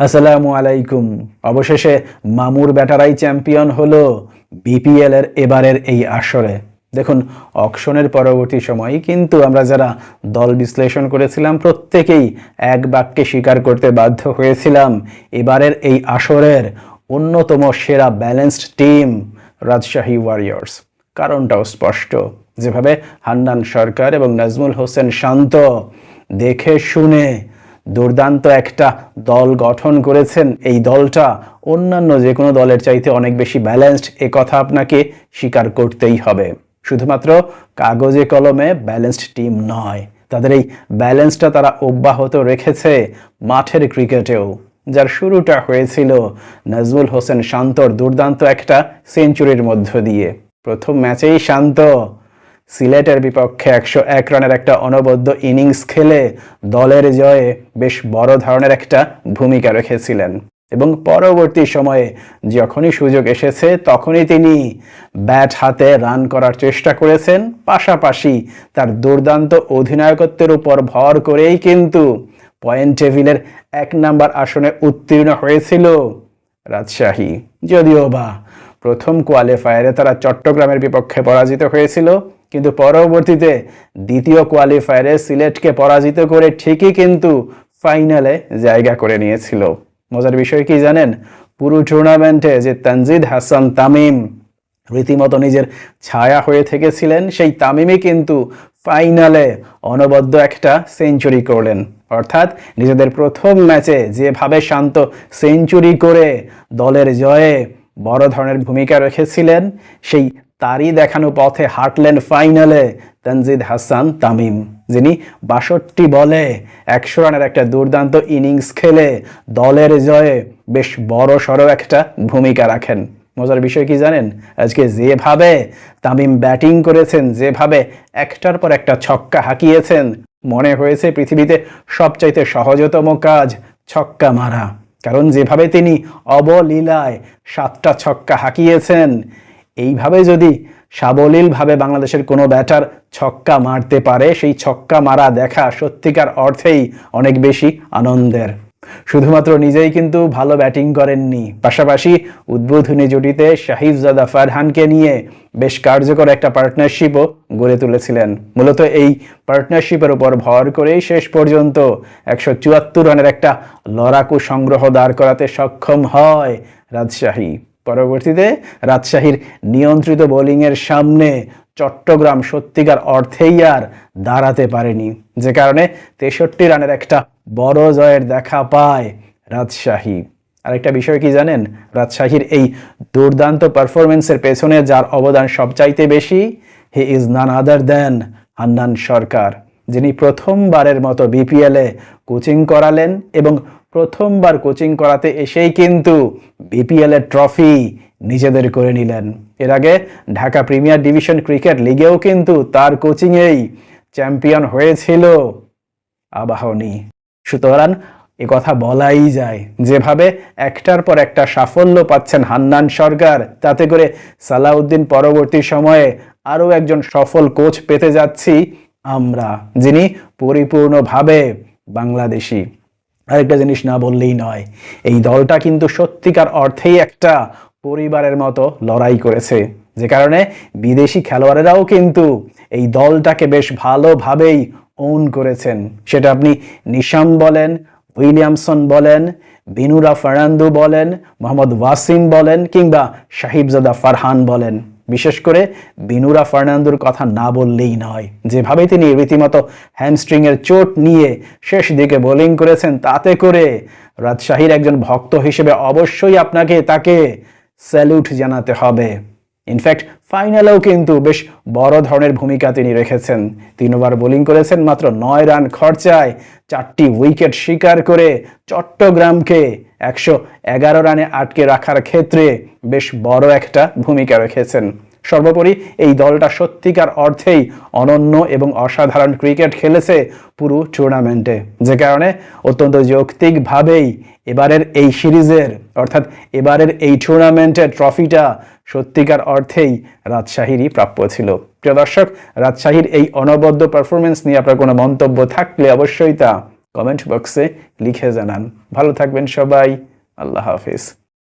আসসালামু আলাইকুম। অবশেষে মামুর ব্যাটারাই চ্যাম্পিয়ন হলো বিপিএল এর এবারের এই আসরে। দেখুন, অকশনের পরবর্তী সময় কিন্তু আমরা যারা দল বিশ্লেষণ করেছিলাম, প্রত্যেকেই এক বাক্যে স্বীকার করতে বাধ্য হয়েছিলাম, এবারের এই আসরের অন্যতম সেরা ব্যালেন্সড টিম রাজশাহী ওয়ারিয়র্স। কারণটাও স্পষ্ট। যেভাবে হান্নান সরকার এবং নাজমুল হোসেন শান্ত দেখে শুনে দুর্দান্ত একটা দল গঠন করেছেন। এই দলটা অন্যান্য যে কোনো দলের চাইতে অনেক বেশি ব্যালেন্সড এ কথা আপনাকে স্বীকার করতেই হবে। শুধুমাত্র কাগজে কলমে ব্যালেন্সড টিম নয়, তাদের এই ব্যালেন্সটা তারা অব্যাহত রেখেছে মাঠের ক্রিকেটেও। যার শুরুটা হয়েছিল নাজমুল হোসেন শান্তর দুর্দান্ত একটা সেঞ্চুরির মধ্য দিয়ে। প্রথম ম্যাচেই শান্ত সিলেটের বিপক্ষে একশো এক রানের একটা অনবদ্য ইনিংস খেলে দলের জয়ে বেশ বড় ধরনের একটা ভূমিকা রেখেছিলেন। এবং পরবর্তী সময়ে যখনই সুযোগ এসেছে, তখনই তিনি ব্যাট হাতে রান করার চেষ্টা করেছেন। পাশাপাশি তার দুর্দান্ত অধিনায়কত্বের উপর ভর করেই কিন্তু পয়েন্ট টেবিলের এক নাম্বার আসনে উত্তীর্ণ হয়েছিল রাজশাহী। যদিও বা প্রথম কোয়ালিফায়ারে তারা চট্টগ্রামের বিপক্ষে পরাজিত হয়েছিল কিন্তু পরবর্তীতে দ্বিতীয় কোয়ালিফায়ারে সিলেটকে পরাজিত করে ঠিকই কিন্তু ফাইনালে জায়গা করে নিয়েছিল। মজার বিষয় কি জানেন? পুরো টুর্নামেন্টে যে তানজিদ হাসান তামিম রীতিমতো নিজের ছায়া হয়ে থেকেছিলেন, সেই তামিমই কিন্তু ফাইনালে অনবদ্য একটা সেঞ্চুরি করলেন। অর্থাৎ নিজেদের প্রথম ম্যাচে যেভাবে শান্ত সেঞ্চুরি করে দলের জয়ে বড় ধরনের ভূমিকা রেখেছিলেন, সেই তারই দেখানো পথে হাঁটলেন ফাইনালে তানজিদ হাসান তামিম, যিনি বাষট্টি বলে একশো রানের একটা দুর্দান্ত ইনিংস খেলে দলের জয়ে বেশ বড় সড়ো একটা ভূমিকা রাখেন। মজার বিষয় কি জানেন? আজকে যেভাবে তামিম ব্যাটিং করেছেন, যেভাবে একটার পর একটা ছক্কা হাঁকিয়েছেন, মনে হয়েছে পৃথিবীতে সবচাইতে সহজতম কাজ ছক্কা মারা। কারণ যেভাবে তিনি অবলীলায় সাতটা ছক্কা হাঁকিয়েছেন এইভাবে যদি সাবলীলভাবে বাংলাদেশের কোনো ব্যাটার ছক্কা মারতে পারে, সেই ছক্কা মারা দেখা সত্যিকার অর্থেই অনেক বেশি আনন্দের। শুধুমাত্র নিজেই কিন্তু ভালো ব্যাটিং করেননি। পাশাপাশি উদ্বোধনী জুটিতে শাহিফজাদা ফারহানকে নিয়ে বেশ কার্যকর একটা পার্টনারশিপও গড়ে তুলেছিলেন। মূলত এই পার্টনারশিপের উপর ভর করেই শেষ পর্যন্ত একশো চুয়াত্তর রানের একটা লড়াকু সংগ্রহ দাঁড় করাতে সক্ষম হয় রাজশাহী। পরবর্তীতে রাজশাহীর নিয়ন্ত্রিত বোলিংয়ের সামনে চট্টগ্রাম সত্যিকার অর্থেই আর দাঁড়াতে পারেনি। যে কারণে তেষট্টি রানের একটা বড় জয়ের দেখা পায় রাজশাহী। আরেকটা বিষয় কি জানেন? রাজশাহীর এই দুর্দান্ত পারফরমেন্সের পেছনে যার অবদান সবচাইতে বেশি, হি ইজ নান আদার দেন হান্নান সরকার, যিনি প্রথমবারের মতো বিপিএলে কোচিং করালেন এবং প্রথমবার কোচিং করাতে এসেই কিন্তু বিপিএল এর ট্রফি নিজেদের করে নিলেন। এর আগে ঢাকা প্রিমিয়ার ডিভিশন ক্রিকেট লিগেও কিন্তু তার কোচিংয়েই চ্যাম্পিয়ন হয়েছিল আবাহনী। সুতরাং এ কথা বলাই যায়, যেভাবে একটার পর একটা সাফল্য পাচ্ছেন হান্নান সরকার, তাতে করে সালাউদ্দিন পরবর্তী সময়ে আরও একজন সফল কোচ পেতে যাচ্ছি আমরা, যিনি পরিপূর্ণভাবে বাংলাদেশি। আরেকটা জিনিস না বললেই নয়, এই দলটা কিন্তু সত্যিকার অর্থেই একটা পরিবারের মতো লড়াই করেছে। যে কারণে বিদেশি খেলোয়াড়েরাও কিন্তু এই দলটাকে বেশ ভালোভাবেই ওন করেছেন। সেটা আপনি নিশাম বলেন, উইলিয়ামসন বলেন, বিনুরা ফার্নান্দো বলেন, মোহাম্মদ ওয়াসিম বলেন, কিংবা সাহিবজাদা ফারহান বলেন। বিশেষ করে বিনুরা ফার্নান্দোর কথা না বললেই নয়। যেভাবে তিনি রীতিমতো হ্যামস্ট্রিংয়ের চোট নিয়ে শেষ দিকে বোলিং করেছেন, তাতে করে রাজশাহীর একজন ভক্ত হিসেবে অবশ্যই আপনাকে তাকে স্যালুট জানাতে হবে। ইনফ্যাক্ট ফাইনালেও কিন্তু বেশ বড় ধরনের ভূমিকা তিনি রেখেছেন। তিনবার বোলিং করেছেন মাত্র নয় রান খরচায়, চারটি উইকেট শিকার করে চট্টগ্রামকে একশো এগারো রানে আটকে রাখার ক্ষেত্রে বেশ বড় একটা ভূমিকা রেখেছেন। সর্বোপরি এই দলটা সত্যিকার অর্থেই অনন্য এবং অসাধারণ ক্রিকেট খেলেছে পুরো টুর্নামেন্টে যে কারণে অত্যন্ত যৌক্তিকভাবেই এবারের এই সিরিজের, অর্থাৎ এবারের এই টুর্নামেন্টের ট্রফিটা সত্যিকার অর্থেই রাজশাহীরই প্রাপ্য ছিল। প্রিয় দর্শক, রাজশাহীর এই অনবদ্য পারফরমেন্স নিয়ে আপনার কোনো মন্তব্য থাকলে অবশ্যই তা কমেন্ট বক্সে লিখে জানান। ভালো থাকবেন সবাই, আল্লাহ হাফিজ।